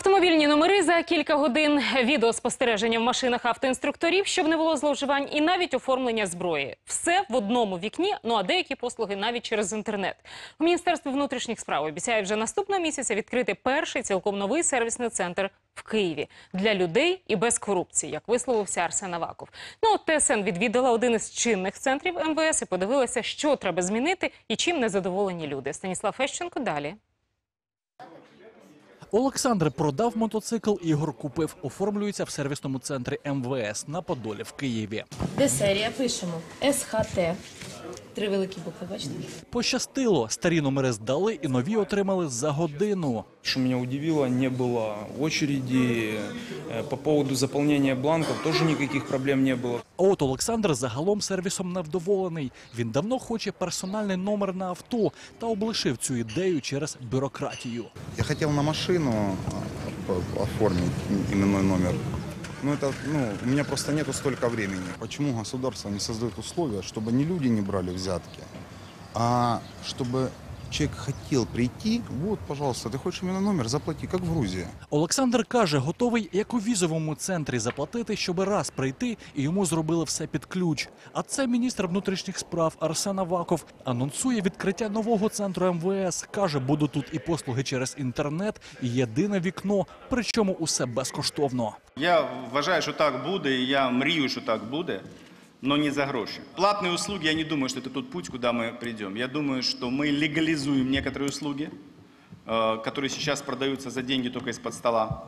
Автомобільні номери за кілька годин, відеоспостереження в машинах автоінструкторів, щоб не було зловживань, і навіть оформлення зброї. Все в одному вікні. Ну а деякі послуги навіть через інтернет. У міністерстві внутрішніх справ обіцяють вже наступного місяця відкрити перший цілком новий сервісний центр в Києві для людей і без корупції, як висловився Арсен Аваков. Ну от ТСН відвідала один із чинних центрів МВС і подивилася, що треба змінити і чим незадоволені люди. Станіслав Фещенко далі. Олександр продав мотоцикл, Ігор купив. Оформлюється в сервісному центрі МВС на Подолі в Києві. Де серія? Пишемо СХТ. Три великі букви, бачите? Пощастило, старі номери здали і нові отримали за годину. Что меня удивило, не было очереди. Э, По поводу заполнения бланков тоже никаких проблем не было. А от Олександр загалом сервісом невдоволений. Він давно хоче персональний номер на авто та облишив цю ідею через бюрократію. Я хотел на машину а, по- оформить именной номер. Но это, ну, у меня просто нету столько времени. Почему государство не создает условия, чтобы не люди не брали взятки, а чтобы человек хотел прийти, вот, пожалуйста, ты хочешь именной номер, заплати, как в Грузии. Олександр каже, готовий як у візовому центрі заплатити, щоб раз прийти, і йому зробили все під ключ. А це міністр внутрішніх справ Арсен Аваков анонсує відкриття нового центру МВС. каже, будуть тут і послуги через інтернет, і єдине вікно, причому усе безкоштовно. Я вважаю, що так буде, і я мрію, що так буде, але не за гроші. Платные услуги, я не думаю, что это тот путь, куда мы придем. Я думаю, что мы легализуем некоторые услуги, э, которые сейчас продаются за деньги только из-под стола.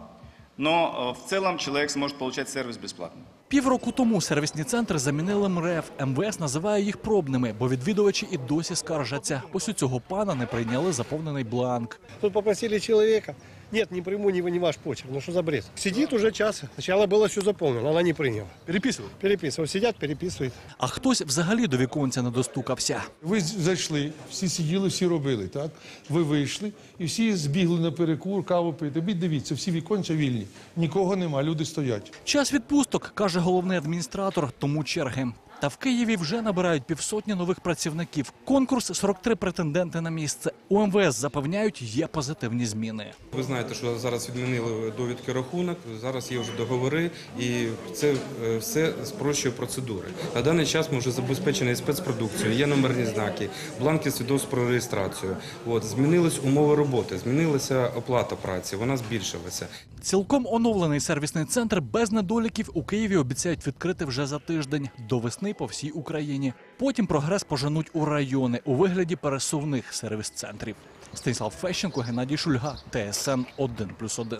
Но э, в целом человек сможет получать сервис бесплатно. Півроку тому сервісні центри замінили МРЕФ. МВС називає їх пробними, бо відвідувачі і досі скаржаться. Ось у цього пана не прийняли заповнений бланк. Тут попросили человека. Нет, не приму, не, не ваш почерк. Ну что за бред? Сидит уже час. Сначала было все заполнено, она не приняла. Переписывал. Переписывал. Сидят, переписывают. А хтось взагалі до віконця не достукався. Ви зайшли, всі сиділи, всі робили, так? Ви вийшли і всі збігли на перекур, каву пити. Біть дивіться, всі віконця вільні. Нікого нема, люди стоять. Час відпусток, каже головний адміністратор, тому черги. Та в Києві вже набирають півсотні нових працівників. Конкурс 43 претенденти на місце. У МВС запевняють, є позитивні зміни. Ви знаєте, що зараз відмінили довідки рахунок, зараз є вже договори, і це е, все спрощує процедури. На даний час ми вже забезпечені спецпродукцією, є номерні знаки, бланки свідоцтв про реєстрацію. От змінились умови роботи, змінилася оплата праці, вона збільшилася. Цілком оновлений сервісний центр без недоліків у Києві обіцяють відкрити вже за тиждень до весни по всій Україні. Потім прогрес поженуть у райони у вигляді пересувних сервіс-центрів. Станіслав Фещенко, Геннадій Шульга, ТСН 1+,1.